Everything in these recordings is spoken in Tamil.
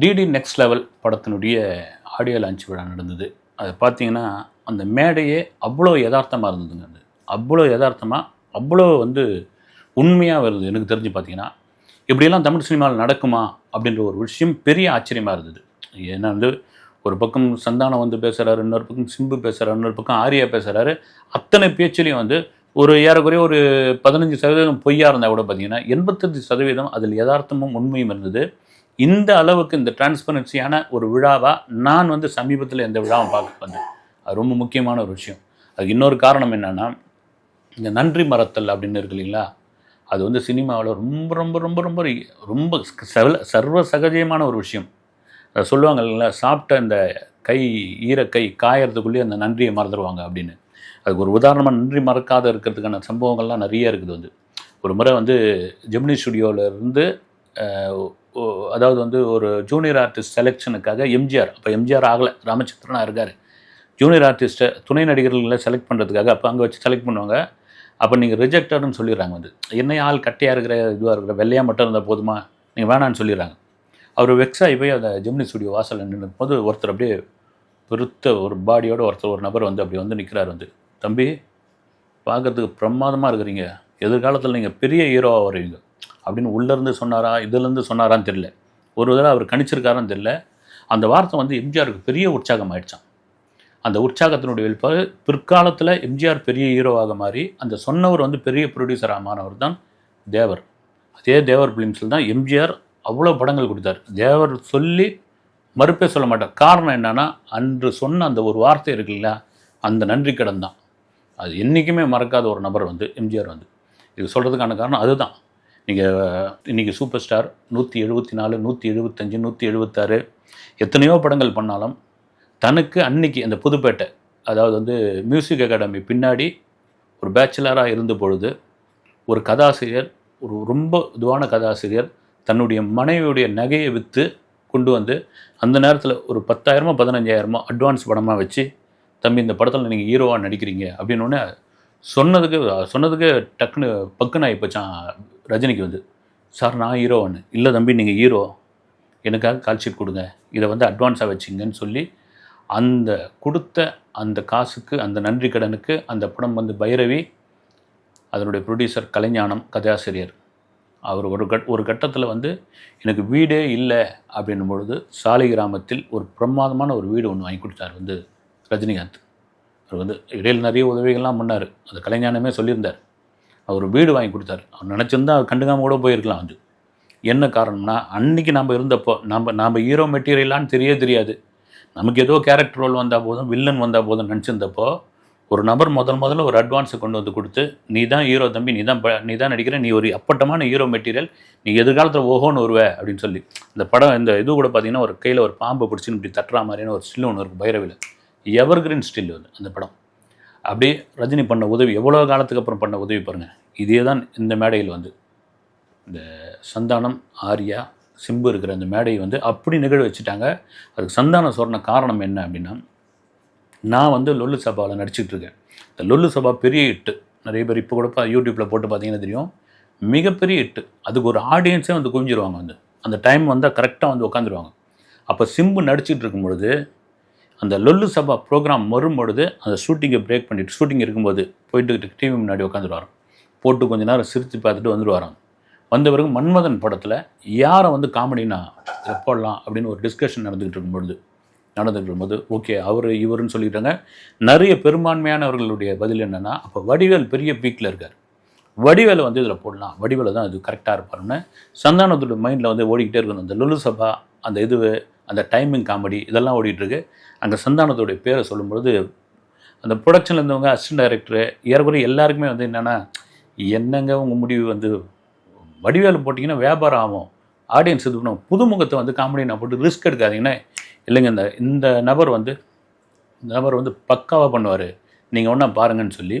டிடி நெக்ஸ்ட் லெவல் படத்தினுடைய ஆடியோ லான்ச் விழா நடந்தது. அது பார்த்தீங்கன்னா அந்த மேடையே அவ்வளோ யதார்த்தமாக இருந்ததுங்க அது. அவ்வளோ யதார்த்தமாக அவ்வளோ வந்து உண்மையாக வருது. எனக்கு தெரிஞ்சு பார்த்தீங்கன்னா இப்படியெல்லாம் தமிழ் சினிமாவில் நடக்குமா அப்படின்ற ஒரு விஷயம் பெரிய ஆச்சரியமாக இருந்தது. ஏன்னா வந்து ஒரு பக்கம் சந்தானம் வந்து பேசுகிறாரு இன்னொரு பக்கம் சிம்பு பேசுகிறாரு இன்னொரு பக்கம் ஆரியா பேசுகிறாரு அத்தனை பேச்சுலேயும் வந்து ஒரு ஏறக்குறைய ஒரு பதினஞ்சு சதவீதம் பொய்யாக இருந்தால் கூட பார்த்தீங்கன்னா எண்பத்தஞ்சு சதவீதம் அதில் யதார்த்தமும் உண்மையும் இருந்தது. இந்த அளவுக்கு இந்த டிரான்ஸ்பரன்சியான ஒரு விழாவாக நான் வந்து சமீபத்தில் எந்த விழாவும் பார்க்க வந்தேன் அது ரொம்ப முக்கியமான ஒரு விஷயம். அதுக்கு இன்னொரு காரணம் என்னென்னா இந்த நன்றி மறத்தல் அப்படின்னு இருக்கு இல்லைங்களா? அது வந்து சினிமாவில் ரொம்ப ரொம்ப ரொம்ப ரொம்ப ரொம்ப சர்வ சர்வ சகஜமான ஒரு விஷயம். அதை சொல்லுவாங்க இல்லைங்களா? சாப்பிட்ட இந்த கை ஈரக்கை காயறதுக்குள்ளேயே அந்த நன்றியை மறந்துடுவாங்க அப்படின்னு. அதுக்கு ஒரு உதாரணமாக நன்றி மறக்காத இருக்கிறதுக்கான சம்பவங்கள்லாம் நிறைய இருக்குது வந்து. ஒரு முறை வந்து ஜெமினி ஸ்டுடியோவில் இருந்து அதாவது வந்து ஒரு ஜூனியர் ஆர்டிஸ்ட் செலெக்ஷனுக்காக எம்ஜிஆர் அப்போ எம்ஜிஆர் ஆகலை ராமச்சந்திரனாக இருக்கார். ஜூனியர் ஆர்டிஸ்ட்டை துணை நடிகர்களை செலக்ட் பண்ணுறதுக்காக அப்போ அங்கே வச்சு செலக்ட் பண்ணுவாங்க. அப்போ நீங்கள் ரிஜெக்டடுன்னு சொல்லிடுறாங்க வந்து. என்னைய ஆள் கட்டையாக இருக்கிற இதுவாக இருக்கிற வெள்ளையாக மட்டும் இருந்தால் போதுமா? நீங்கள் வேணான்னு சொல்லிடுறாங்க. அவர் வெக்ஸாகி போய் அந்த ஜெமினி ஸ்டுடியோ வாசலில் நின்று போது ஒருத்தர் அப்படியே பெருத்த ஒரு பாடியோட ஒருத்தர் ஒரு நபர் வந்து அப்படி வந்து நிற்கிறார் வந்து. தம்பி பார்க்குறதுக்கு பிரமாதமாக இருக்கிறீங்க. எதிர்காலத்தில் நீங்கள் பெரிய ஹீரோவாக வருவீங்க அப்படின்னு உள்ளேருந்து சொன்னாரா இதுலேருந்து சொன்னாரான்னு தெரியல. ஒரு தடவை அவர் கணிச்சிருக்காரான்னு தெரியல. அந்த வார்த்தை வந்து எம்ஜிஆருக்கு பெரிய உற்சாகம் ஆயிடுச்சான் அந்த உற்சாகத்தினுடைய வெளிப்பாடு பிற்காலத்தில் எம்ஜிஆர் பெரிய ஹீரோவாக மாறி அந்த சொன்னவர் வந்து பெரிய ப்ரொடியூசராக மாறவர் தான் தேவர். அதே தேவர் ஃபிலிம்ஸில் தான் எம்ஜிஆர் அவ்வளோ படங்கள் கொடுத்தார். தேவர் சொல்லி மறுப்பே சொல்ல மாட்டார். காரணம் என்னென்னா அன்று சொன்ன அந்த ஒரு வார்த்தை இருக்குல்ல அந்த நன்றி கடன் தான். அது என்றைக்குமே மறக்காத ஒரு நபர் வந்து எம்ஜிஆர் வந்து. இது சொல்கிறதுக்கான காரணம் அதுதான். நீங்கள் இன்றைக்கி சூப்பர் ஸ்டார் நூற்றி எழுபத்தி நாலு நூற்றி எழுபத்தஞ்சு நூற்றி எழுபத்தாறு எத்தனையோ படங்கள் பண்ணாலும் தனக்கு அன்னைக்கு அந்த புதுப்பேட்டை அதாவது வந்து மியூசிக் அகாடமி பின்னாடி ஒரு பேச்சுலராக இருந்த பொழுது ஒரு கதாசிரியர் ஒரு ரொம்ப இதுவான கதாசிரியர் தன்னுடைய மனைவியுடைய நகையை விற்று கொண்டு வந்து அந்த நேரத்தில் ஒரு பத்தாயிரமோ பதினஞ்சாயிரமோ அட்வான்ஸ் படமாக வச்சு தம்பி இந்த படத்தில் நீங்கள் ஹீரோவாக நடிக்கிறீங்க அப்படின்னு சொன்னதுக்கு சொன்னதுக்கு டக்குன்னு பக்குன்னு ஆகிப்போச்சான் ரஜினிக்கு வந்து சார் நான் ஹீரோவான்னு இல்லை தம்பி நீங்கள் ஹீரோ எனக்காக கால் ஷீட் கொடுங்க. இதை வந்து அட்வான்ஸாக வச்சிங்கன்னு சொல்லி அந்த கொடுத்த அந்த காசுக்கு அந்த நன்றி கடனுக்கு அந்த படம் வந்து பைரவி அதனுடைய ப்ரொடியூசர் கலைஞானம் கதாசிரியர். அவர் ஒரு கட் ஒரு கட்டத்தில் வந்து எனக்கு வீடே இல்லை அப்படின்னும் பொழுது சாலை கிராமத்தில் ஒரு பிரமாதமான ஒரு வீடு ஒன்று வாங்கி கொடுத்தார் வந்து ரஜினிகாந்த். அவர் வந்து இடையில் நிறைய உதவிகள்லாம் பண்ணார். அது கலைஞானமே சொல்லியிருந்தார். அவர் வீடு வாங்கி கொடுத்தாரு. அவர் நினச்சிருந்தா அவர் கண்டுக்காம கூட போயிருக்கலாம் அது. என்ன காரணம்னா அன்னைக்கு நம்ம இருந்தப்போ நம்ம நம்ம ஹீரோ மெட்டீரியலான்னு தெரிய தெரியாது. நமக்கு ஏதோ கேரக்டர் ரோல் வந்தால் போதும் வில்லன் வந்தால் போதும் நினச்சிருந்தப்போ ஒரு நபர் முதல் முதல்ல ஒரு அட்வான்ஸை கொண்டு வந்து கொடுத்து நீ தான் ஹீரோ தம்பி நீ தான் ப- நீ தான் நடிக்கிற நீ ஒரு அப்பட்டமான ஹீரோ மெட்டீரியல் நீ எதிர்காலத்தில் ஓஹோன்னு வருவ அப்படின்னு சொல்லி. இந்த படம் இந்த இது கூட பார்த்தீங்கன்னா ஒரு கையில் ஒரு பாம்பு பிடிச்சின்னு இப்படி தட்டுற மாதிரியான ஒரு ஸ்டில் ஒன்று இருக்குது பைரவியில் எவர் கிரீன் ஸ்டில் வந்து அந்த படம். அப்படியே ரஜினி பண்ண உதவி எவ்வளோ காலத்துக்கு அப்புறம் பண்ண உதவி பாருங்கள் இதே தான் இந்த மேடையில் வந்து. இந்த சந்தானம் ஆர்யா சிம்பு இருக்கிற அந்த மேடையை வந்து அப்படி நிகழ வச்சுட்டாங்க. அதுக்கு சந்தானம் சொன்ன காரணம் என்ன அப்படின்னா நான் வந்து லொல்லு சபாவில் நடிச்சிட்டு இருக்கேன். இந்த லொல்லு சபா பெரிய இட்டு நிறைய பேர் இப்போ கூட பா யூடியூப்பில் போட்டு பார்த்தீங்கன்னா தெரியும். மிகப்பெரிய இட்டு அதுக்கு ஒரு ஆடியன்ஸே வந்து குவிஞ்சிருவாங்க வந்து. அந்த டைம் வந்தால் கரெக்டாக வந்து உட்காந்துருவாங்க அப்போ சிம்பு நடிச்சிட்டு இருக்கும் பொழுது அந்த லொல்லு சபா ப்ரோக்ராம் வரும் பொழுது அந்த ஷூட்டிங்கை பிரேக் பண்ணிட்டு ஷூட்டிங் இருக்கும்போது போயிட்டு டிவி முன்னாடி உட்காந்துருவாராம் போட்டு கொஞ்ச நேரம் சிரித்து பார்த்துட்டு வந்துடுவாராம் வந்த பிறகு மன்மதன் படத்தில் யாரை வந்து காமெடினா எப்போடலாம் போடலாம் அப்படின்னு ஒரு டிஸ்கஷன் நடந்துகிட்டு இருக்கும்பொழுது நடந்துகிட்டு இருக்கும்போது ஓகே அவர் இவருன்னு சொல்லிட்டாங்க. நிறைய பெரும்பான்மையானவர்களுடைய பதில் என்னென்னா அப்போ வடிவேல் பெரிய பீக்கில் இருக்கார். வடிவேலை வந்து இதில் போடலாம். வடிவேலை தான் இது கரெக்டாக இருப்பாருன்னு சந்தானத்தோட மைண்டில் வந்து ஓடிக்கிட்டே இருக்கணும். அந்த லுலு சபா அந்த இது அந்த டைமிங் காமெடி இதெல்லாம் ஓடிட்டுருக்கு. அங்கே சந்தானத்தோடைய பேரை சொல்லும்பொழுது அந்த ப்ரொடக்ஷனில் இருந்தவங்க அசிஸ்டன்ட் டைரக்டரு ஏறக்குறைய எல்லாருக்குமே வந்து என்னென்னா என்னங்க உங்கள் முடிவு வந்து வடிவேலு போட்டிங்கன்னா வியாபாரம் ஆகும். ஆடியன்ஸ் இது பண்ணுவோம் புதுமுகத்தை வந்து காமெடி நான் போட்டு ரிஸ்க் எடுக்காதீங்கன்னா இல்லைங்க இந்த இந்த நபர் வந்து இந்த நபர் வந்து பக்காவாக பண்ணுவார். நீங்கள் ஒன்றா பாருங்கன்னு சொல்லி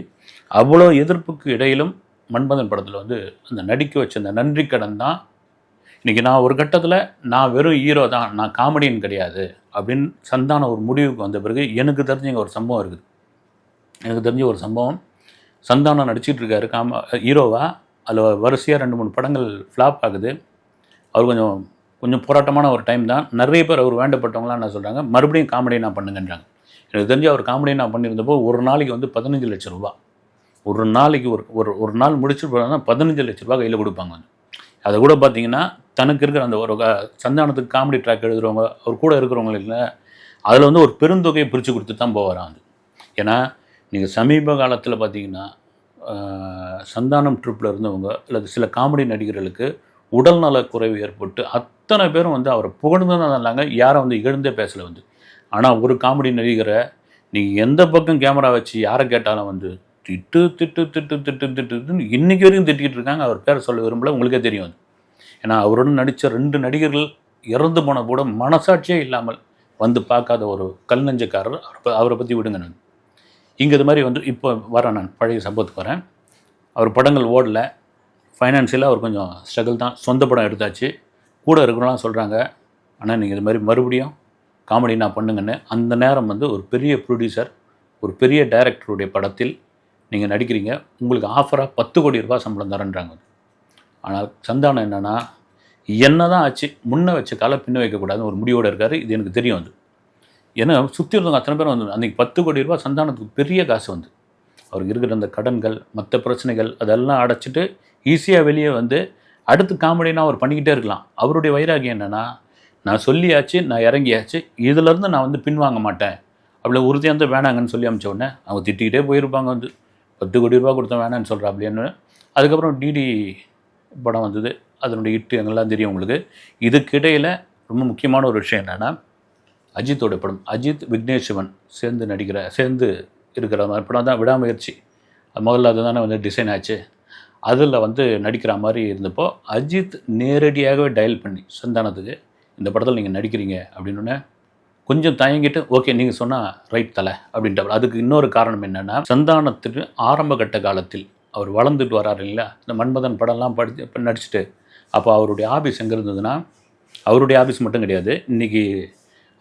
அவ்வளோ எதிர்ப்புக்கு இடையிலும் மன்மதன் படத்தில் வந்து அந்த நடிக்க வச்ச அந்த நன்றி கடன் தான் இன்றைக்கி நான் ஒரு கட்டத்தில் நான் வெறும் ஹீரோ தான் நான் காமெடியன் கிடையாது அப்படின்னு சந்தான ஒரு முடிவுக்கு வந்த பிறகு எனக்கு தெரிஞ்ச ஒரு சம்பவம் இருக்குது. எனக்கு தெரிஞ்ச ஒரு சம்பவம். சந்தானம் நடிச்சிட்டு இருக்காரு காம ஹீரோவா அதில் வரிசையாக ரெண்டு மூணு படங்கள் ஃப்ளாப் ஆகுது. அவர் கொஞ்சம் கொஞ்சம் போராட்டமான ஒரு டைம் தான். நிறைய பேர் அவர் வேண்டப்பட்டவங்களாம் என்ன சொல்கிறாங்க மறுபடியும் காமெடி நான் பண்ணுங்கன்றாங்க. எனக்கு தெரிஞ்சு அவர் காமெடி நான் பண்ணியிருந்தப்போ ஒரு நாளைக்கு வந்து பதினஞ்சு லட்ச ரூபா. ஒரு நாளைக்கு ஒரு ஒரு ஒரு நாள் முடிச்சுட்டு போனால் பதினஞ்சு லட்ச ரூபா கையில் கொடுப்பாங்க. அதை கூட பார்த்தீங்கன்னா தனக்கு இருக்கிற அந்த ஒரு சந்தானத்துக்கு காமெடி ட்ராக் எழுதுறவங்க அவர் கூட இருக்கிறவங்க இல்லை அதில் வந்து ஒரு பெருந்தொகையை பிரித்து கொடுத்து தான் போகிறான் அது. ஏன்னா நீங்கள் சமீப காலத்தில் பார்த்தீங்கன்னா சந்தானம் ட்ரிப்பில் இருந்தவங்க அல்லது சில காமெடி நடிகர்களுக்கு உடல்நல குறைவு ஏற்பட்டு அத்தனை பேரும் வந்து அவரை புகழ்ந்து தான் இருந்தாங்க யாரும் வந்து இகழ்ந்தே பேசலை வந்து. ஆனால் ஒரு காமெடி நடிகரை நீங்கள் எந்த பக்கம் கேமரா வச்சு யாரை கேட்டாலும் வந்து திட்டு திட்டு திட்டு திட்டு திட்டுன்னு இன்றைக்கி வரைக்கும் திட்டிகிட்டு இருக்காங்க அவர் பேரை சொல்ல விரும்பல உங்களுக்கே தெரியும் அது. ஏன்னா அவருடன் நடித்த ரெண்டு நடிகர்கள் இறந்து போன கூட மனசாட்சியே இல்லாமல் வந்து பார்க்காத ஒரு கல் நெஞ்சக்காரர் அவரை பற்றி விடுங்க நான். இங்கே இது மாதிரி வந்து இப்போ வரேன் நான். பழைய சம்பவத்துக்கு வரேன். அவர் படங்கள் ஓடல. ஃபைனான்சியலாக அவர் கொஞ்சம் ஸ்ட்ரகிள் தான். சொந்த படம் எடுத்தாச்சு. கூட இருக்கிறவங்களாம் சொல்கிறாங்க ஆனால் நீங்கள் இது மாதிரி மறுபடியும் காமெடி நான் பண்ணுங்கன்னு. அந்த நேரம் வந்து ஒரு பெரிய ப்ரொடியூசர் ஒரு பெரிய டைரக்டருடைய படத்தில் நீங்கள் நடிக்கிறீங்க. உங்களுக்கு ஆஃபராக பத்து கோடி ரூபாய் சம்பளம் தரேன்றாங்க. ஆனால் சந்தானம் என்னென்னா என்ன தான் ஆச்சு முன்ன வச்ச காலை பின்ன வைக்கக்கூடாதுன்னு ஒரு முடிவோடு இருக்கார். இது எனக்கு தெரியும் அது. ஏன்னா சுற்றி இருந்தவங்க அத்தனை பேரும் வந்து அன்றைக்கி பத்து கோடி ரூபா சந்தானத்துக்கு பெரிய காசு வந்து. அவருக்கு இருக்கிற அந்த கடன்கள் மற்ற பிரச்சனைகள் அதெல்லாம் அடைச்சிட்டு ஈஸியாக வெளியே வந்து அடுத்து காமெடினா அவர் பண்ணிக்கிட்டே இருக்கலாம். அவருடைய வைராகியம் என்னென்னா நான் சொல்லியாச்சு நான் இறங்கியாச்சு இதிலேருந்து நான் வந்து பின்வாங்க மாட்டேன். அப்படி உறுதியாக இருந்து வேணாங்கன்னு சொல்லி அமிச்ச உடனே அவங்க திட்டிக்கிட்டே போயிருப்பாங்க வந்து. பத்து கோடி ரூபா கொடுத்தா வேணான்னு சொல்கிறா அப்படின்னு அதுக்கப்புறம் டிடி படம் வந்தது. அதனுடைய இட்டு எங்கெல்லாம் தெரியும் உங்களுக்கு? இதுக்கிடையில் ரொம்ப முக்கியமான ஒரு விஷயம் என்னென்னா அஜித்தோட படம். அஜித் விக்னேஷ் சிவன் சேர்ந்து நடிக்கிற சேர்ந்து இருக்கிற மாதிரி படம். தான் விடாமுயற்சி. அது முதல்ல வந்து டிசைன் ஆச்சு. அதில் வந்து நடிக்கிற மாதிரி இருந்தப்போ அஜித் நேரடியாகவே டயல் பண்ணி சந்தானத்துக்கு இந்த படத்தில் நீங்கள் நடிக்கிறீங்க அப்படின்னோடனே கொஞ்சம் தயங்கிட்டு ஓகே நீங்கள் சொன்னால் ரைட் தலை அப்படின்ட்டு அதுக்கு இன்னொரு காரணம் என்னென்னா சந்தானத்துக்கு ஆரம்ப கட்ட காலத்தில் அவர் வளர்ந்துட்டு வராரு இல்லையா? இந்த மன்மதன் படம்லாம் படித்து இப்போ நடிச்சுட்டு. அப்போ அவருடைய ஆஃபீஸ் எங்கே இருந்ததுன்னா அவருடைய ஆஃபீஸ் மட்டும் கிடையாது. இன்றைக்கி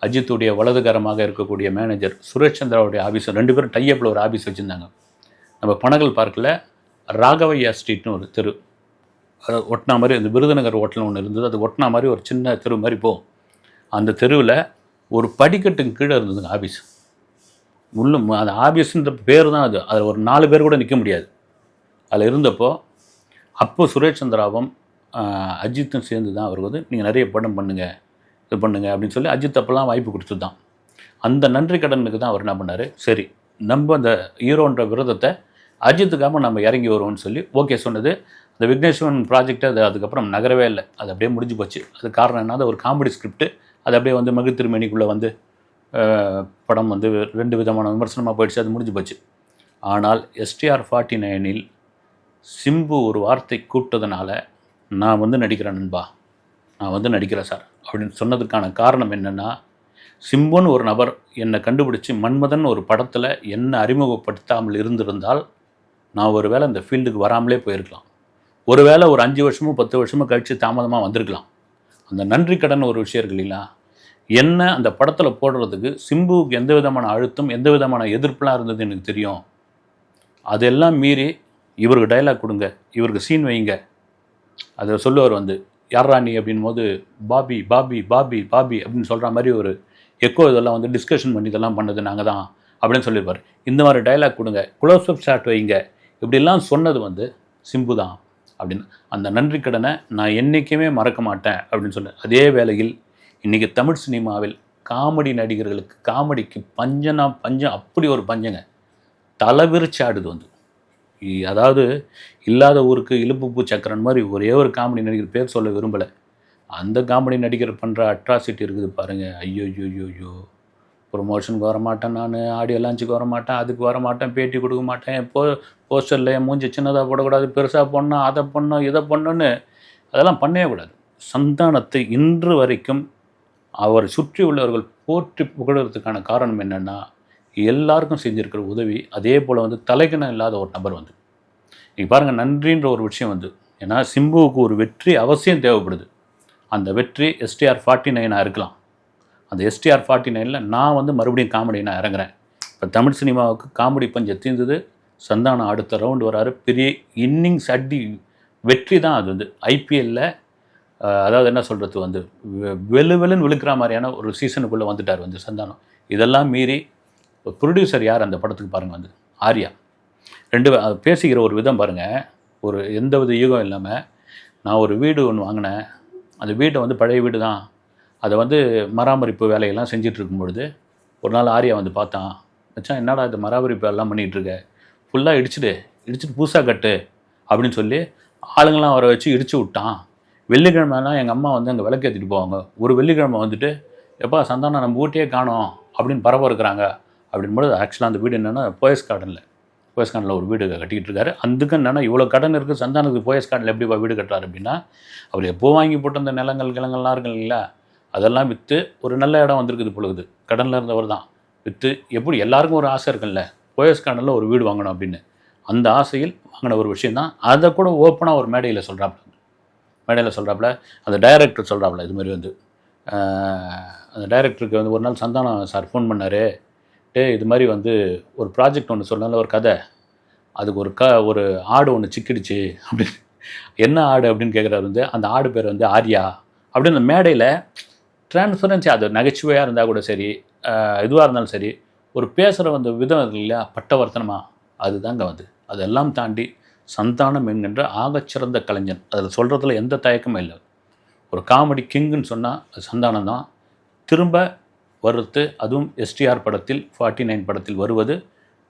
அஜித்துடைய வலதுகரமாக இருக்கக்கூடிய மேனேஜர் சுரேஷ் சந்திராவுடைய ஆஃபீஸ் ரெண்டு பேரும் டையப்பில் ஒரு ஆஃபீஸ் வச்சுருந்தாங்க. நம்ம பனகல் பார்க்கில் ராகவையா ஸ்ட்ரீட்னு ஒரு தெரு. அது ஒட்டினா மாதிரி அந்த விருதுநகர் ஹோட்டல் ஒன்று இருந்தது. அது ஒட்டினா மாதிரி ஒரு சின்ன தெரு மாதிரி போகும் அந்த தெருவில் ஒரு படிக்கட்டுக்கு கீழே இருந்ததுங்க ஆஃபீஸ் உள்ள அந்த ஆஃபீஸுன்ற பேர் தான் அது. அதில் ஒரு நாலு பேர் கூட நிற்க முடியாது. அதில் இருந்தப்போ அப்போ சுரேஷ் சந்திராவும் அஜித்தும் சேர்ந்து தான் அவருக்கு வந்து நீங்கள் நிறைய படம் பண்ணுங்கள் இது பண்ணுங்கள் அப்படின்னு சொல்லி அஜித் அப்போல்லாம் வாய்ப்பு கொடுத்து தான் அந்த நன்றி கடனுக்கு தான் அவர் என்ன பண்ணார்? சரி நம்ம அந்த ஹீரோன்ற விரதத்தை அஜித்துக்காக நம்ம இறங்கி வருவோம்னு சொல்லி ஓகே சொன்னது. அந்த விக்னேஸ்வரன் ப்ராஜெக்ட் அது அதுக்கப்புறம் நகரவே இல்லை. அது அப்படியே முடிஞ்சு போச்சு. அது காரணம் என்ன அது ஒரு காமெடி ஸ்கிரிப்ட்டு அது அப்படியே வந்து மகிழ் திருமணிக்குள்ளே வந்து படம் வந்து ரெண்டு விதமான விமர்சனமாக போயிடுச்சு. அது முடிஞ்சு போச்சு. ஆனால் எஸ்டிஆர் ஃபார்ட்டி நைனில் சிம்பு ஒரு வார்த்தை கூப்பிட்டதுனால நான் வந்து நடிக்கிறேன் நண்பா. நான் வந்து நடிக்கிறேன் சார். அப்படின்னு சொன்னதுக்கான காரணம் என்னென்னா சிம்புன்னு ஒரு நபர் என்னை கண்டுபிடிச்சி மன்மதன் ஒரு படத்தில் என்னை அறிமுகப்படுத்தாமல் இருந்திருந்தால் நான் ஒரு வேளை இந்த ஃபீல்டுக்கு வராமலே போயிருக்கலாம். ஒருவேளை ஒரு அஞ்சு வருஷமோ பத்து வருஷமோ கழித்து தாமதமாக வந்திருக்கலாம். அந்த நன்றி கடன் ஒரு விஷயம் இருக்கு இல்லைங்களா? என்ன அந்த படத்தில் போடுறதுக்கு சிம்புவுக்கு எந்த விதமான அழுத்தம் எந்த விதமான எதிர்ப்புலாம் இருந்தது எனக்கு தெரியும். அதெல்லாம் மீறி இவருக்கு டைலாக் கொடுங்க இவருக்கு சீன் வைங்க. அதை சொல்லுவார் வந்து யாரா நீ? அப்படின் போது பாபி பாபி பாபி பாபி அப்படின்னு சொல்கிற மாதிரி ஒரு எக்கோ இதெல்லாம் வந்து டிஸ்கஷன் பண்ணி இதெல்லாம் பண்ணது நாங்கள் தான் அப்படின்னு சொல்லியிருப்பார் இந்த மாதிரி டைலாக் கொடுங்க க்ளோஸ் அப் ஷாட் வைங்க. இப்படிலாம் சொன்னது வந்து சிம்பு தான் அப்படின்னு. அந்த நன்றி கடனை நான் என்றைக்குமே மறக்க மாட்டேன் அப்படின்னு சொன்னேன் அதே வேளையில் இன்றைக்கி தமிழ் சினிமாவில் காமெடி நடிகர்களுக்கு காமெடிக்கு பஞ்சனா பஞ்சம் அப்படி ஒரு பஞ்சங்க. தலைவிரிச்சாடுது வந்து. அதாவது இல்லாத ஊருக்கு இலுப்புப்பூ சக்கரன் மாதிரி ஒரே ஒரு காமெடி நடிகர் பேர் சொல்ல விரும்பலை. அந்த காமெடி நடிகர் பண்ணுற அட்ராசிட்டி இருக்குது பாருங்கள் ஐயோ ஐயோ ஐயோ ப்ரொமோஷனுக்கு வர மாட்டேன் நான் ஆடியோ லான்ச்சுக்கு வர மாட்டேன் அதுக்கு வர மாட்டேன் பேட்டி கொடுக்க மாட்டேன் போ போஸ்டரில் என் மூஞ்சி சின்னதாக போடக்கூடாது பெருசாக பண்ணோம் அதை பண்ணோம் இதை பண்ணுன்னு அதெல்லாம் பண்ணவே கூடாது. சந்தானத்தை இன்று வரைக்கும் அவரை சுற்றி உள்ளவர்கள் போற்றி புகழறதுக்கான காரணம் என்னென்னா எல்லாருக்கும் செஞ்சிருக்கிற உதவி அதே போல் வந்து தலைக்கணம் இல்லாத ஒரு நபர் வந்து. நீங்கள் பாருங்கள் நன்றின்ற ஒரு விஷயம் வந்து ஏன்னா சிம்புவுக்கு ஒரு வெற்றி அவசியம் தேவைப்படுது. அந்த வெற்றி எஸ்டிஆர் ஃபார்ட்டி நைனாக இருக்கலாம். அந்த எஸ்டிஆர் ஃபார்ட்டி நைனில் நான் வந்து மறுபடியும் காமெடி நான் இறங்குறேன். இப்போ தமிழ் சினிமாவுக்கு காமெடி பஞ்சம் தீர்ந்தது சந்தானம் அடுத்த ரவுண்டு வராரு பெரிய இன்னிங்ஸ் அடி வெற்றி தான் அது வந்து. ஐபிஎல்லில் அதாவது என்ன சொல்கிறது வந்து வெ- வெலுன்னு விழுக்கிற மாதிரியான ஒரு சீசனுக்குள்ளே வந்துட்டார் வந்து சந்தானம் இதெல்லாம் மீறி ப்ரொடியூசர் யார் அந்த படத்துக்கு பாருங்கள் வந்து ஆர்யா. ரெண்டு அது பேசிக்கிற ஒரு விதம் பாருங்கள் ஒரு எந்த வித யூகம் இல்லாமல் நான் ஒரு வீடு ஒன்று வாங்கினேன். அந்த வீட்டை வந்து பழைய வீடு தான் அதை வந்து மராமரிப்பு வேலையெல்லாம் செஞ்சுட்டு இருக்கும் பொழுது ஒரு நாள் ஆரியா வந்து பார்த்தான். மச்சான் என்னடா இது மராமரிப்பு எல்லாம் பண்ணிகிட்ருக்க? ஃபுல்லாக இடிச்சிடு இடிச்சிட்டு புதுசாக கட்டு அப்படின்னு சொல்லி ஆளுங்களாம் வர வச்சு இடிச்சு விட்டான். வெள்ளிக்கிழமைலாம் எங்கள் அம்மா வந்து அங்கே விளக்கு ஏற்றிட்டு போவாங்க. ஒரு வெள்ளிக்கிழமை வந்துட்டு எப்பா சந்தானம் நம்ம வீட்டையே காணோம் அப்படின்னு பரபரக்கிறாங்க. அப்படின்போது ஆக்சுவலாக அந்த வீடு என்னென்னா போயஸ் கார்டனில். போயஸ் கார்டனில் ஒரு வீடு கட்டிக்கிட்டு இருக்காரு. அதுக்கு என்னென்னா இவ்வளோ கடன் இருக்குது சந்தானத்துக்கு போயஸ் கார்டனில் எப்படி வீடு கட்டுறாரு அப்படின்னா அவர் எப்போ வாங்கி போட்ட அந்த நிலங்கள் கிழங்கள்லாம் இருக்குங்க இல்லையா அதெல்லாம் விற்று ஒரு நல்ல இடம் வந்திருக்குது பொழுது. கடனில் இருந்தவர் தான். விற்று எப்படி எல்லாருக்கும் ஒரு ஆசை இருக்குல்ல போயஸ் கார்டனில் ஒரு வீடு வாங்கணும் அப்படின்னு. அந்த ஆசையில் வாங்கின ஒரு விஷயந்தான் அதை கூட ஓப்பனாக ஒரு மேடையில் சொல்கிறாப்புல மேடையில் சொல்கிறாப்புல அந்த டைரக்டர் சொல்கிறாப்புல இது மாதிரி வந்து. அந்த டைரக்டருக்கு வந்து ஒரு நாள் சந்தானம் சார் ஃபோன் பண்ணார். டே இது மாதிரி வந்து ஒரு ப்ராஜெக்ட் ஒன்று சொன்னால ஒரு கதை. அதுக்கு ஒரு க ஒரு ஆடு ஒன்று சிக்கிடுச்சு அப்படின்னு. என்ன ஆடு அப்படின்னு கேட்குறாரு வந்து அந்த ஆடு பேர் வந்து ஆர்யா. அப்படின்னு அந்த மேடையில் டிரான்ஸ்பரன்சி அது நகைச்சுவையாக இருந்தால் கூட சரி இதுவாக இருந்தாலும் சரி ஒரு பேசுகிற அந்த விதம் இருக்கு இல்லையா? பட்டவர்த்தனமாக அதுதாங்க வந்து அதெல்லாம் தாண்டி சந்தானம் என்கின்ற ஆகச்சிறந்த கலைஞன். அதில் சொல்கிறதுல எந்த தயக்கமும் இல்லை. ஒரு காமெடி கிங்குன்னு சொன்னால் அது சந்தானம் தான் திரும்ப வருத்து அதுவும் எஸ்டிஆர் படத்தில் ஃபார்ட்டி நைன் படத்தில் வருவது.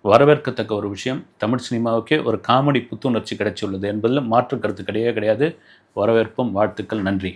வரவேற்கத்தக்க ஒரு விஷயம். தமிழ் சினிமாவுக்கே ஒரு காமெடி புத்துணர்ச்சி கிடைச்சியுள்ளது என்பதில் மாற்று கருத்து கிடையவே கிடையாது. வரவேற்பும் வாழ்த்துக்கள் நன்றி.